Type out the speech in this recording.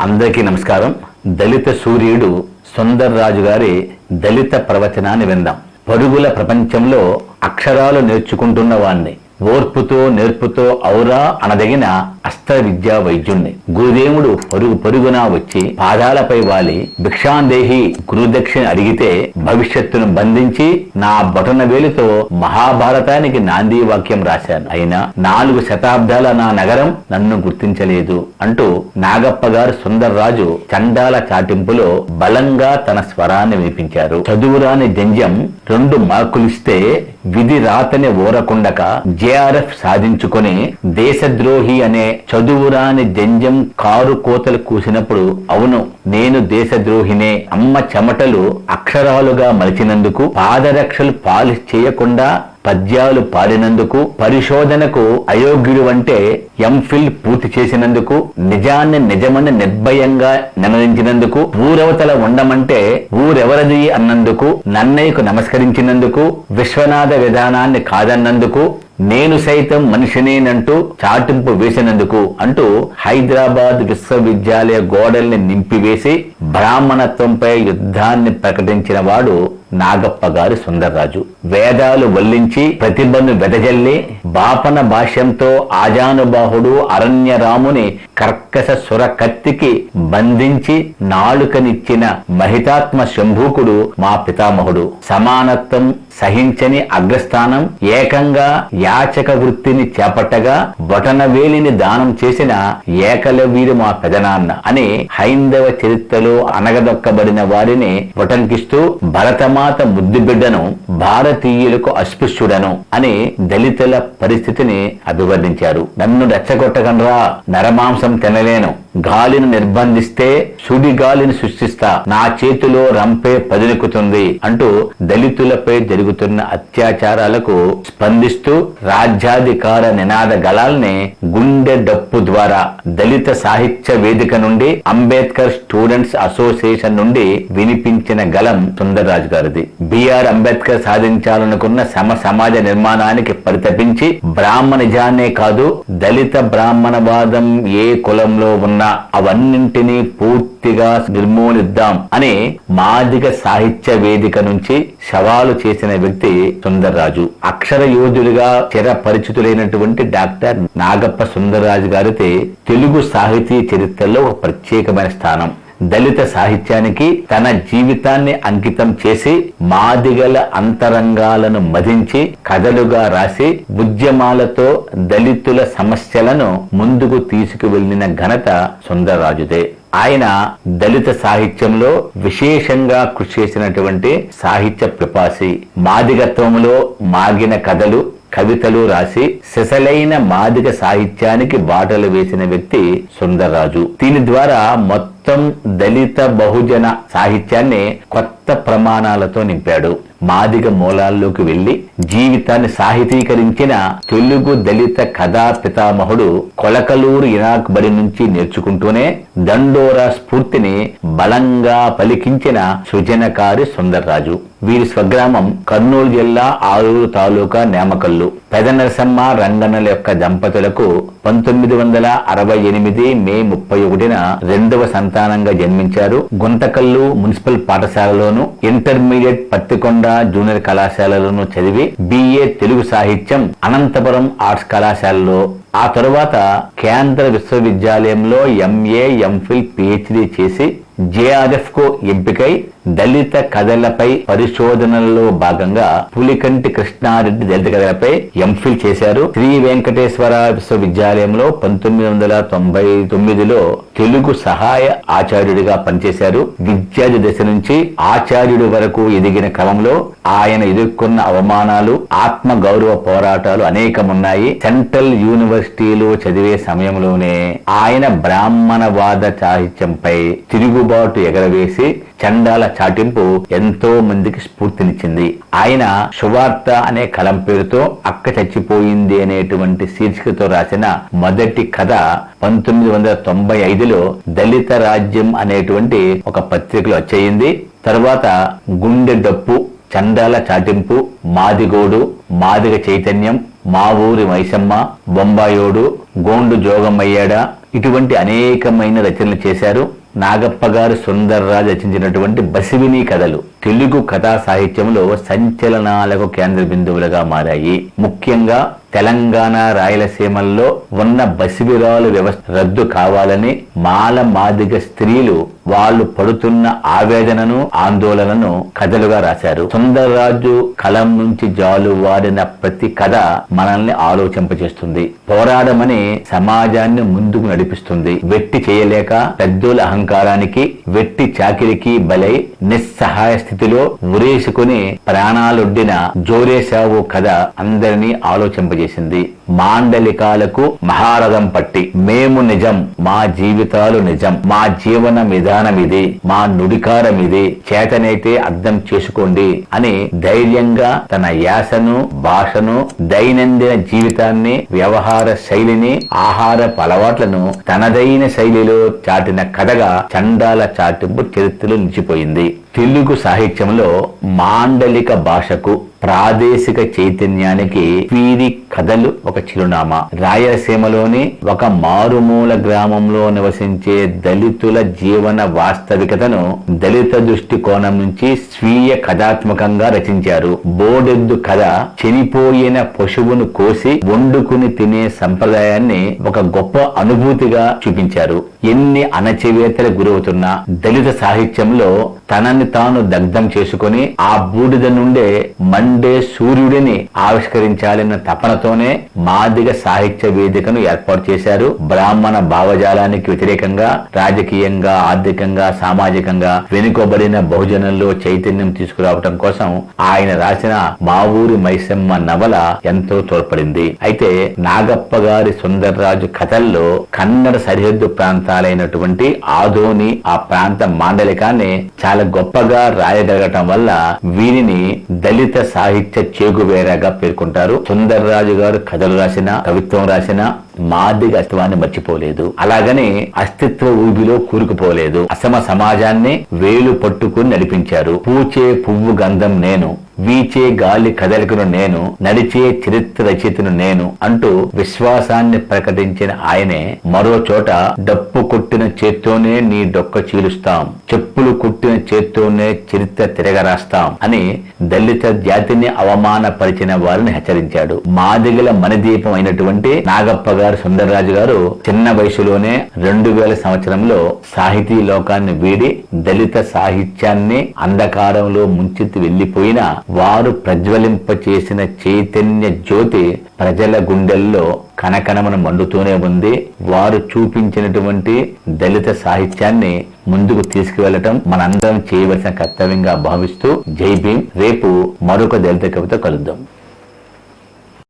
అందరికీ నమస్కారం. దళిత సూర్యుడు సుందర్ రాజు గారి దళిత ప్రవచనాన్ని విందాం. పరుగుల ప్రపంచంలో అక్షరాలు నేర్చుకుంటున్న వాణ్ణి. ఓర్పుతో నేర్పుతో ఔరా అనదగిన అస్త విద్యా వైద్యుణ్ణి గురుదేవుడు పరుగు పరుగున వచ్చి పాదాలపై వాలి భిక్షాందేహి గురుదక్షిణ అడిగితే భవిష్యత్తును బంధించి నా బొటన వేలుతో మహాభారతానికి నాంది వాక్యం రాశాను. అయినా నాలుగు శతాబ్దాల నా నగరం నన్ను గుర్తించలేదు అంటూ నాగప్ప గారు సుందర్రాజు చండాల చాటింపులో బలంగా తన స్వరాన్ని వినిపించారు. చదువురాని జంజం రెండు మార్కులిస్తే విధి రాతని ఓరకుండక జేఆర్ఎఫ్ సాధించుకుని దేశద్రోహి అనే చదువురాని జంజం కారు కోతలు కూసినప్పుడు అవును నేను దేశద్రోహినే. అమ్మ చెమటలు అక్షరాలుగా మలిచినందుకు పాదరక్షలు పాలిష్ చేయకుండా పద్యాలు పాడినందుకు పరిశోధనకు అయోగ్యుడు అంటే ఎంఫిల్ పూర్తి చేసినందుకు నిజాన్ని నిజమని నిర్భయంగా నిర్ణయించినందుకు ఊరవతల ఉండమంటే ఊరెవరది అన్నందుకు నన్నయ్యకు నమస్కరించినందుకు విశ్వనాథ విధానాన్ని కాదన్నందుకు నేను సైతం మనిషినేనంటూ చాటింపు వేసినందుకు అంటూ హైదరాబాద్ విశ్వవిద్యాలయ గోడల్ని నింపివేసి బ్రాహ్మణత్వంపై యుద్ధాన్ని ప్రకటించిన వాడు నాగప్ప గారి సుందర్రాజు. వేదాలు వల్లించి ప్రతిభను వెదజల్లి బాపన భాష్యంతో ఆజానుబాహుడు అరణ్యరాముని కర్కశ సుర కత్తికి బంధించి నాలుకనిచ్చిన మహితాత్మ శంభూకుడు మా పితామహుడు. సమానత్వం సహించని అగ్రస్థానం ఏకంగా యాచక వృత్తిని చేపట్టగా బొటనవేలిని దానం చేసిన ఏకలవీరు మా పెదనాన్న అని హైందవ చరిత్రలో అనగదొక్కబడిన వారిని ఉటంకిస్తూ భరతమాత ముద్దుబిడ్డను భారతీయులకు అస్పృశ్యుడను అని దళితుల పరిస్థితిని అభివర్ణించారు. నన్ను రెచ్చగొట్టగనరా నరమాంసం తినలేను. గాలిని నిర్బంధిస్తే సుడి గాలిని సృష్టిస్తా. నా చేతిలో రంపే పదునెక్కుతుంది అంటూ దళితులపై జరుగుతున్న అత్యాచారాలకు స్పందిస్తూ రాజ్యాధికార నినాద గళాల్ని గుండె డప్పు ద్వారా దళిత సాహిత్య వేదిక నుండి అంబేద్కర్ స్టూడెంట్స్ అసోసియేషన్ నుండి వినిపించిన గలం సుందర్రాజు గారిది. బిఆర్ అంబేద్కర్ సాధించాలనుకున్న సమ సమాజ నిర్మాణానికి పరితపించి బ్రాహ్మణిజాన్నే కాదు దళిత బ్రాహ్మణవాదం ఏ కులంలో ఉన్న అవన్నింటినీ పూర్తిగా నిర్మూలిద్దాం అని మాదిగ సాహిత్య వేదిక నుంచి సవాలు చేసిన వ్యక్తి సుందర్రాజు. అక్షర యోధుడిగా చిరపరిచితులైనటువంటి డాక్టర్ నాగప్ప సుందర్రాజు గారితే తెలుగు సాహితీ చరిత్రలో ఒక ప్రత్యేకమైన స్థానం. దళిత సాహిత్యానికి తన జీవితాన్ని అంకితం చేసి మాదిగల అంతరంగాలను మదించి కథలుగా రాసి ఉద్యమాలతో దళితుల సమస్యలను ముందుకు తీసుకువెళ్ళిన ఘనత సుందరరాజుదే. ఆయన దళిత సాహిత్యంలో విశేషంగా కృషి చేసినటువంటి సాహిత్య పిపాసి మాదిగత్వంలో మాగిన కథలు కవితలు రాసి సిసలైన మాదిగ సాహిత్యానికి బాటలు వేసిన వ్యక్తి సుందరరాజు. దీని ద్వారా మొత్తం మొత్తం దళిత బహుజన సాహిత్యాన్ని కొత్త ప్రమాణాలతో నింపాడు. మాదిగ మూలాల్లోకి వెళ్ళి జీవితాన్ని సాహితీకరించిన తెలుగు దళిత కథా పితామహుడు కొలకలూరు ఇనాక్ బడి నుంచి నేర్చుకుంటూనే దండోరా స్ఫూర్తిని బలంగా పలికించిన సృజనకారి సుందర్రాజు. వీరి స్వగ్రామం కర్నూలు జిల్లా ఆలూరు తాలూకా నేమకల్లు. పెద నరసమ్మ రంగన్నల యొక్క దంపతులకు పంతొమ్మిది వందల అరవై ఎనిమిది మే ముప్పై ఒకటిన రెండవ సంతానంగా జన్మించారు. గుంతకల్లు మున్సిపల్ పాఠశాలలోను ఇంటర్మీడియట్ పత్తికొండ జూనియర్ కళాశాలలోను చదివి బిఏ తెలుగు సాహిత్యం అనంతపురం ఆర్ట్స్ కళాశాలలో. ఆ తరువాత కేంద్ర విశ్వవిద్యాలయంలో ఎంఏ ఎంఫిల్ పిహెచ్డి చేసి జేఆర్ఎఫ్కు ఎంపికై దళిత కథలపై పరిశోధనలలో భాగంగా పులికంటి కృష్ణారెడ్డి దళిత కథలపై ఎంఫిల్ చేశారు. శ్రీ వెంకటేశ్వర విశ్వవిద్యాలయంలో పంతొమ్మిది వందల తొంభై తొమ్మిదిలో తెలుగు సహాయ ఆచార్యుడిగా పనిచేశారు. విద్యార్థి దశ నుంచి ఆచార్యుడి వరకు ఎదిగిన క్రమంలో ఆయన ఎదుర్కొన్న అవమానాలు ఆత్మ గౌరవ పోరాటాలు అనేకమున్నాయి. సెంట్రల్ యూనివర్సిటీలో చదివే సమయంలోనే ఆయన బ్రాహ్మణవాద సాహిత్యంపై తిరుగుబాటు ఎగరవేసి చండాల చాటింపు ఎంతో మందికి స్ఫూర్తినిచ్చింది. ఆయన సువార్త అనే కలం పేరుతో అక్క చచ్చిపోయింది అనేటువంటి శీర్షికతో రాసిన మొదటి కథ పంతొమ్మిది వందల తొంభై ఐదులో దళిత రాజ్యం అనేటువంటి ఒక పత్రికలో వచ్చేయింది. తర్వాత గుండె డప్పు చండాల చాటింపు మాదిగోడు మాదిగ చైతన్యం మా ఊరి మైసమ్మ బొంబాయోడు గోండు జోగమయ్యాడా ఇటువంటి అనేకమైన రచనలు చేశారు. నాగప్ప గారు సుందర్రాజ్ రచించినటువంటి బసివిని కథలు. తెలుగు కథా సాహిత్యంలో సంచలనాలకు కేంద్ర బిందువులుగా మారాయి. ముఖ్యంగా తెలంగాణ రాయలసీమల్లో ఉన్న బసివిరాలు వ్యవస్థ రద్దు కావాలని మాల మాదిగ స్త్రీలు వాళ్ళు పడుతున్న ఆవేదనను ఆందోళనను కథలుగా రాశారు. సుందరరాజు కలం నుంచి జాలు వాడిన ప్రతి కథ మనల్ని ఆలోచింపజేస్తుంది. పోరాడమని సమాజాన్ని ముందుకు నడిపిస్తుంది. వెట్టి చేయలేక పెద్దోల అహంకారానికి వెట్టి చాకిరికి బలై నిస్సహాయ స్థితిలో ఉరేసుకుని ప్రాణాలొడ్డిన జోరేశావు కథ అందరినీ ఆలోచింపజేసింది. మాండలికాలకు మహారథం పట్టి మేము నిజం మా జీవితాలు నిజం మా జీవన విధానం ఇది మా నుడికారం ఇది చేతనైతే అర్థం చేసుకోండి అని ధైర్యంగా తన యాసను భాషను దైనందిన జీవితాన్ని వ్యవహార శైలిని ఆహార అలవాట్లను తనదైన శైలిలో చాటిన కథగా చండాల చాటింపు చరిత్రలో నిలిచిపోయింది. తెలుగు సాహిత్యంలో మాండలిక భాషకు ప్రాదేశిక చైతన్యానికి వీరి కథలు ఒక చిరునామా. రాయలసీమలోని ఒక మారుమూల గ్రామంలో నివసించే దళితుల జీవన వాస్తవికతను దళిత దృష్టికోణం నుంచి స్వీయ కథాత్మకంగా రచించారు. బోడెద్దు కథ చనిపోయిన పశువును కోసి వండుకుని తినే సంప్రదాయాన్ని ఒక గొప్ప అనుభూతిగా చూపించారు. ఎన్ని అణచివేతలు గురవుతున్నా దళిత సాహిత్యంలో తనని తాను దగ్ధం చేసుకుని ఆ బూడిద నుండే మండే సూర్యుడిని ఆవిష్కరించాలన్న తపనతోనే మాదిగ సాహిత్య వేదికను ఏర్పాటు చేశారు. బ్రాహ్మణ భావజాలానికి వ్యతిరేకంగా రాజకీయంగా ఆర్థికంగా సామాజికంగా వెనుకబడిన బహుజనంలో చైతన్యం తీసుకురావటం కోసం ఆయన రాసిన మా ఊరి మైసమ్మ నవల ఎంతో తోడ్పడింది. అయితే నాగప్ప గారి సుందర్రాజు కథల్లో కన్నడ సరిహద్దు ప్రాంతాలైనటువంటి ఆదోని ఆ ప్రాంత మాండలికాన్ని చాలా గొప్పగా రాయగలగటం వల్ల వీరిని దళిత సాహిత్య చేగువేరాగా పేర్కొంటారు. సుందరరాజు గారు కథలు రాసిన కవిత్వం రాసిన మాదిగ అస్తిత్వాన్ని మర్చిపోలేదు. అలాగని అస్తిత్వ ఊబిలో కూరుకుపోలేదు. అసమ సమాజాన్ని వేలు పట్టుకుని నడిపించారు. పూచే పువ్వు గంధం నేను వీచే గాలి కదలికను నేను నడిచే చరిత్ర రచయితను నేను అంటూ విశ్వాసాన్ని ప్రకటించిన ఆయనే మరో చోట డప్పు కొట్టిన చేత్తోనే నీ డొక్క చీలుస్తాం చెప్పులు కొట్టిన చేత్తోనే చరిత్ర తిరగరాస్తాం అని దళిత జాతిని అవమానపరిచిన వారిని హెచ్చరించాడు. మాదిగల మణిదీపం అయినటువంటి నాగప్ప గారు సుందరరాజు గారు చిన్న వయసులోనే రెండు వేల సంవత్సరంలో సాహితీ లోకాన్ని వీడి దళిత సాహిత్యాన్ని అంధకారంలో ముంచెత్తి వెళ్ళిపోయిన వారు ప్రజ్వలింప చేసిన చైతన్య జ్యోతి ప్రజల గుండెల్లో కనకనమను మండుతూనే ఉంది. వారు చూపించినటువంటి దళిత సాహిత్యాన్ని ముందుకు తీసుకువెళ్ళటం మనందరం చేయవలసిన కర్తవ్యంగా భావిస్తూ జై భీం రేపు మరొక దళిత కవిత కలుద్దాం.